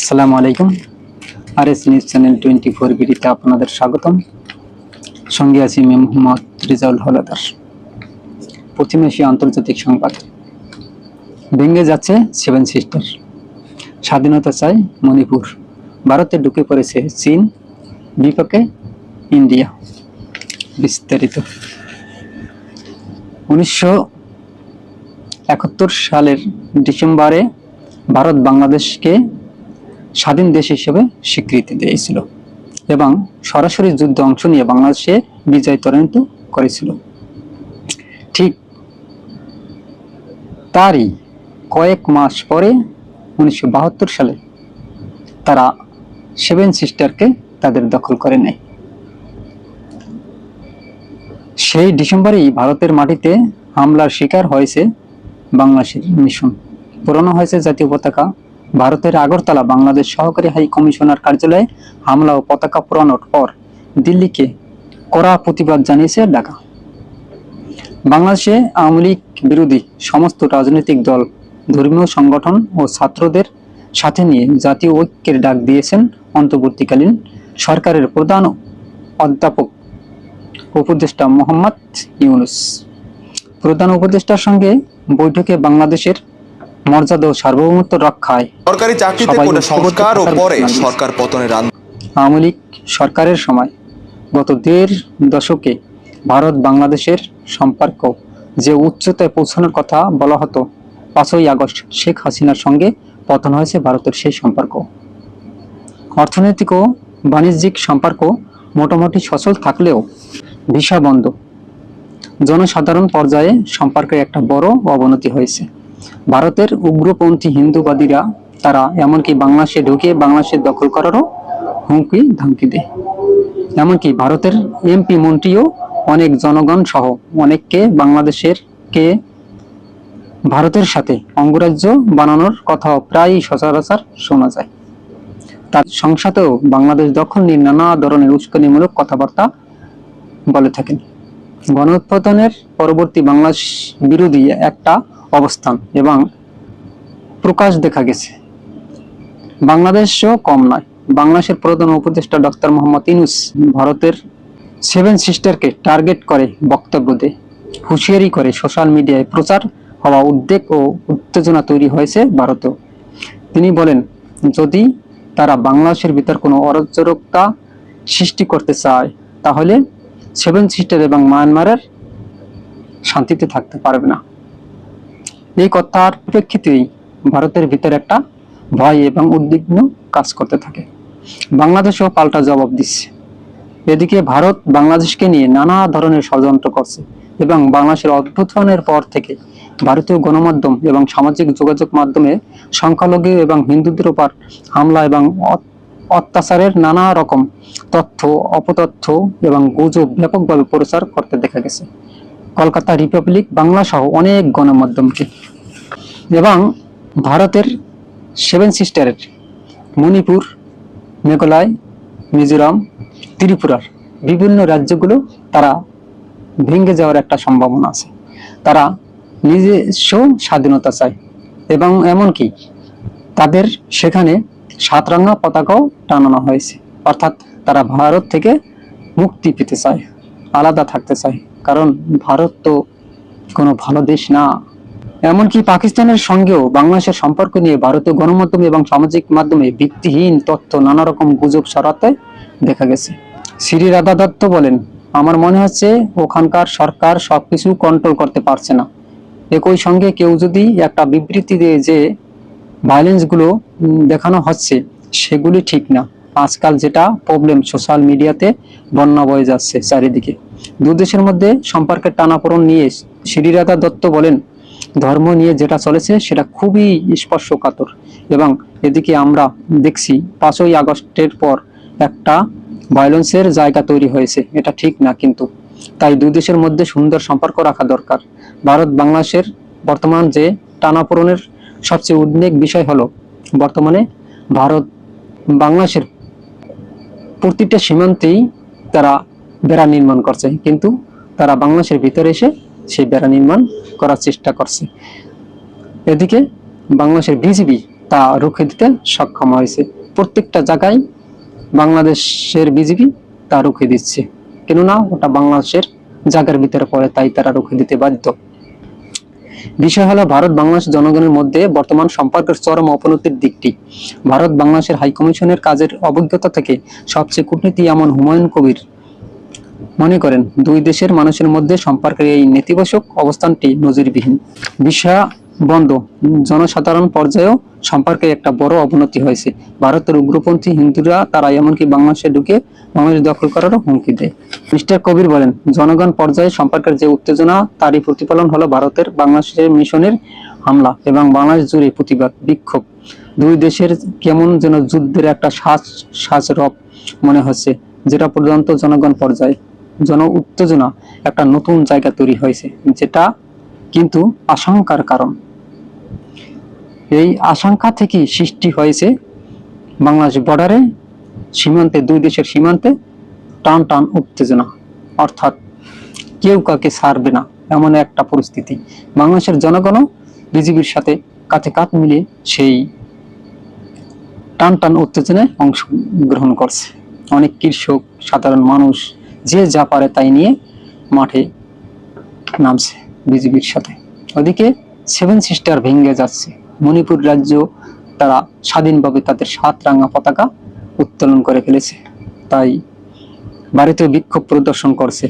আসসালামু আলাইকুম। R S news channel twenty four বিডিতে আপনাদের স্বাগতম। সঙ্গে আছি আমি মোহাম্মদ রিজাউল হলাদার। পশ্চিম এশিয়া আন্তর্জাতিক সংবাদ। ভেঙে যাচ্ছে সেভেন সিস্টার। স্বাধীনতা চায় মণিপুর। ভারতে ঢুকে পড়েছে চীন। বিপক্ষে ইন্ডিয়া। বিস্তারিত। উনিশশো একাত্তর সালের ডিসেম্বরে ভারত বাংলাদেশকে স্বাধীন দেশ হিসেবে স্বীকৃতি দিয়েছিল এবং সরাসরি যুদ্ধে অংশ নিয়ে বাংলাদেশে বিজয় ত্বরান্বিত করেছিল। ঠিক তারই কয়েক মাস পরে উনিশশো বাহাত্তর সালে তারা সেভেন সিস্টারকে তাদের দখল করে নেয়। সেই ডিসেম্বরেই ভারতের মাটিতে হামলার শিকার হয়েছে বাংলাদেশের মিশন। পুরনো হয়েছে জাতীয় পতাকা ভারতের আগরতলা বাংলাদেশ সহকারী হাই কমিশনার কার্যালয়ে হামলা ও পতাকা পুরানোর পর দিল্লিকে কড়া প্রতিবাদ জানিয়েছে ঢাকা। বাংলাদেশে আওয়ামী লীগ বিরোধী সমস্ত রাজনৈতিক দল, ধর্মীয় সংগঠন ও ছাত্রদের সাথে নিয়ে জাতীয় ঐক্যের ডাক দিয়েছেন অন্তর্বর্তীকালীন সরকারের প্রধান অধ্যাপক উপদেষ্টা মোহাম্মদ ইউনুস। প্রধান উপদেষ্টার সঙ্গে বৈঠকে বাংলাদেশের মর্যাদা ও সার্বভৌমত্ব রক্ষায় সরকারি চাকরিতে কোটা সংস্কার ও পরে সরকার পতনের আওয়ামী লীগ সরকারের সময় গত দেড় দশকে ভারত বাংলাদেশের সম্পর্ক যে উচ্চতায় পৌঁছানোর কথা বলা হতো পাঁচই আগস্ট শেখ হাসিনার সঙ্গে পতন হয়েছে ভারতের সেই সম্পর্ক। অর্থনৈতিক ও বাণিজ্যিক সম্পর্ক মোটামুটি সচল থাকলেও ভিসা বন্ধ। জনসাধারণ পর্যায়ে সম্পর্কে একটা বড় অবনতি হয়েছে। ভারতের উগ্রপন্থী হিন্দুবাদীরা তারা এমনকি বাংলাদেশে ঢুকে বাংলাদেশে দখল করারও হুমকি ধামকি দেয়। এমনকি ভারতের এমপি মন্ত্রীও অনেক জনগণ সহ অনেককে বাংলাদেশের কে ভারতের সাথে অঙ্গরাজ্য বানানোর কথাও প্রায়ই সচরাচর শোনা যায়। তার সংসদেও বাংলাদেশ দখল নিয়ে নানা ধরনের উস্কানিমূলক কথাবার্তা বলে থাকেন। গণউৎপাদনের পরবর্তী বাংলাদেশ বিরোধী একটা অবস্থান এবং প্রকাশ দেখা গেছে। বাংলাদেশও কম নয়। বাংলাদেশের প্রধান উপদেষ্টা ডক্টর মোহাম্মদ ইনুস ভারতের সেভেন সিস্টারকে টার্গেট করে বক্তব্য দেয় হুঁশিয়ারি করে সোশ্যাল মিডিয়ায় প্রচার হওয়া উদ্বেগ ও উত্তেজনা তৈরি হয়েছে ভারতেও। তিনি বলেন, যদি তারা বাংলাদেশের ভিতর কোনো অরাজকতা সৃষ্টি করতে চায়, তাহলে সেভেন সিস্টার এবং মায়ানমারের শান্তিতে থাকতে পারবে না। এই কথার প্রেক্ষিতেই ভারতের ভিতরে একটা ভয় এবং উদ্বিগ্ন কাজ করতে থাকে। বাংলাদেশও পাল্টা জবাব দিচ্ছে। এদিকে ভারত বাংলাদেশকে নিয়ে নানা ধরনের ষড়যন্ত্র করছে এবং বাংলাদেশের অভ্যুত্থানের পর থেকে ভারতীয় গণমাধ্যম এবং সামাজিক যোগাযোগ মাধ্যমে সংখ্যালঘু এবং হিন্দুদের উপর হামলা এবং অত্যাচারের নানা রকম তথ্য, অপতথ্য এবং গুজব ব্যাপকভাবে প্রচার করতে দেখা গেছে। কলকাতা রিপাবলিক বাংলা সহ অনেক গণমাধ্যমকে। এবং ভারতের সেভেন সিস্টারের মণিপুর, মেঘালয়, মিজোরাম, ত্রিপুরার বিভিন্ন রাজ্যগুলো তারা ভেঙে যাওয়ার একটা সম্ভাবনা আছে। তারা নিজস্ব স্বাধীনতা চায় এবং এমনকি তাদের সেখানে সাতরঙা পতাকাও টানানো হয়েছে। অর্থাৎ তারা ভারত থেকে মুক্তি পেতে চায়। আলাদা থাকতে চায় কারণ ভারত তো কোনো ভালো দেশ না। এমনকি পাকিস্তানের সঙ্গেও বাংলাদেশের সম্পর্ক নিয়ে ভারতীয় গণমাধ্যম এবং সামাজিক মাধ্যমে ভিত্তিহীন তথ্য নানা রকম গুজব সরাতে দেখা গেছে। শ্রী রাধা দত্ত বলেন, আমার মনে হচ্ছে ওখানকার সরকার সবকিছু কন্ট্রোল করতে পারছে না। একই সঙ্গে কেউ যদি একটা বিবৃতি দিয়ে যে ভায়োলেন্সগুলো দেখানো হচ্ছে, সেগুলি ঠিক না। আজকাল যেটা প্রবলেম সোশ্যাল মিডিয়াতে বন্যা বয়ে যাচ্ছে চারিদিকে। দেশের মধ্যে সম্পর্কের টানাপোড়ন নিয়ে শ্রীরাধা দত্ত বলেন, ধর্ম নিয়ে যেটা চলেছে সেটা খুবই স্পর্শকাতর এবং এদিকে আমরা দেখছি পাঁচই আগস্টের পর একটা ভায়োলেন্সের জায়গা তৈরি হয়েছে। এটা ঠিক না কিন্তু। তাই দুই দেশের মধ্যে সুন্দর সম্পর্ক রাখা দরকার। ভারত বাংলাদেশের বর্তমান যে টানাপোড়নের সবচেয়ে উদ্বেগ বিষয় হলো, বর্তমানে ভারত বাংলাদেশের প্রতিটা সীমান্তেই তারা বেড়া নির্মাণ করছে। কিন্তু তারা বাংলাদেশের ভিতরে এসে সেই বেড়া নির্মাণ করার চেষ্টা করছে। এদিকে বাংলাদেশের বিজিবি তা রুখে দিতে সক্ষম হয়েছে। প্রত্যেকটা জায়গায় বাংলাদেশের বিজিবি তা রুখে দিচ্ছে। কেননা ওটা বাংলাদেশের জায়গার ভিতরে পড়ে, তাই তারা রুখে দিতে বাধ্য। বিষয় হলো, ভারত বাংলাদেশ জনগণের মধ্যে বর্তমান সম্পর্কের চরম অবনতির দিকটি। ভারত বাংলাদেশের হাইকমিশনের কাজের অভিজ্ঞতা থেকে সবচেয়ে কূটনীতি এমন হুমায়ুন কবির মনে করেন, দুই দেশের মানুষের মধ্যে সম্পর্কের এই নেতিবাচক অবস্থানটি নজিরবিহীন। বিষয় বন্ধ, জনসাধারণ পর্যায়েও সম্পর্কে একটা বড় অবনতি হয়েছে। ভারতের উগ্রপন্থী হিন্দুরা তারা এমনকি বাংলাদেশে ঢুকে বাংলাদেশ দখল করারও হুমকি দেয়। মিস্টার কবির বলেন, জনগণ পর্যায়ে সম্পর্কের যে উত্তেজনা, তারই প্রতিফলন হলো ভারতের বাংলাদেশের মিশনের হামলা এবং বাংলাদেশ জুড়ে প্রতিবাদ, বিক্ষোভ। দুই দেশের কেমন যেন যুদ্ধের একটা সাজ সাজ রব মনে হচ্ছে, যেটা পর্যন্ত জনগণ পর্যায়ে জন উত্তেজনা একটা নতুন জায়গা তৈরি হয়েছে, যেটা কিন্তু আশঙ্কার কারণ। এই আশঙ্কা থেকেই সৃষ্টি হয়েছে বাংলাদেশ বর্ডারে সীমান্তে, দুই দেশের সীমান্তে টান টান উত্তেজনা। অর্থাৎ কেউ কাউকে ছাড়বে না, এমন একটা পরিস্থিতি। বাংলাদেশের জনগণও বিজেপির সাথে কাঁধে কাঁধ মিলে সেই টান টান উত্তেজনায় অংশগ্রহণ করছে। অনেক কৃষক, সাধারণ মানুষ যে যা পারে তাই নিয়ে মাঠে নামছে বিজেপির সাথে। ওদিকে সেভেন সিস্টার ভেঙে যাচ্ছে। মণিপুর রাজ্য তারা স্বাধীনভাবে তাদের সাত রাঙা পতাকা উত্তোলন করে ফেলেছে। তাই ভারতীয় বিক্ষোভ প্রদর্শন করছে,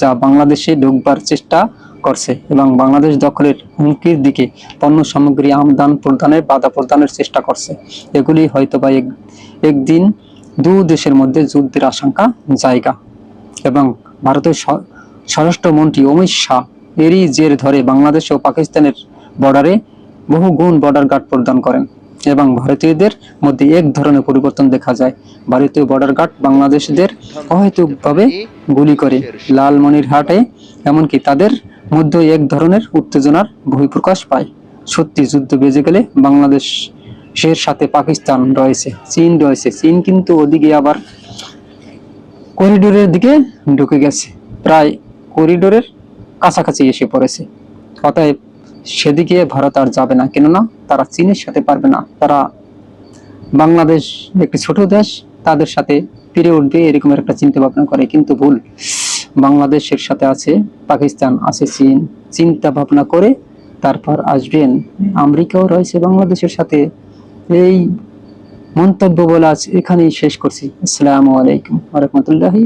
যা বাংলাদেশে ঢুকবার চেষ্টা করছে এবং বাংলাদেশ দখলের হুমকির দিকে পণ্য সামগ্রী আমদান প্রদানের বাধা প্রদানের চেষ্টা করছে। এগুলি হয়তো বা এক একদিন দু দেশের মধ্যে যুদ্ধের আশঙ্কা জায়গা এবং ভারতের স্বরাষ্ট্রমন্ত্রী অমিত শাহ এরই জের ধরে বাংলাদেশ ও পাকিস্তানের বর্ডারে বহু গুণ বর্ডার গার্ড প্রদান করেন এবং ভারতীয়দের মধ্যে এক ধরনের পরিবর্তন দেখা যায়। ভারতীয় বর্ডার গার্ড বাংলাদেশিদের অহেতুকভাবে গুলি করে লালমনিরহাটে, এমনকি তাদের মধ্যে এক ধরনের উত্তেজনার বহিঃপ্রকাশ পায়। সত্যি, যুদ্ধ বেজে গেলে বাংলাদেশের সাথে পাকিস্তান রয়েছে, চীন রয়েছে। চীন কিন্তু ওদিকে আবার করিডোরের দিকে ঢুকে গেছে। প্রায় করিডোরের কাছাকাছি এসে পড়েছে। অতএব সেদিকে ভারত আর যাবে না। কেননা তারা চীনের সাথে পারবে না। তারা বাংলাদেশ একটি ছোট দেশ, তাদের সাথে ফিরে উঠবে এরকম একটা চিন্তা ভাবনা করে। কিন্তু ভুল, বাংলাদেশের সাথে আছে, পাকিস্তান আছে, চীন। চিন্তা ভাবনা করে তারপর আসবেন। আমেরিকাও রয়েছে বাংলাদেশের সাথে। এই মন্তব্য বলে আজ এখানেই শেষ করছি। আসসালামু আলাইকুম রহমতুল্লাহি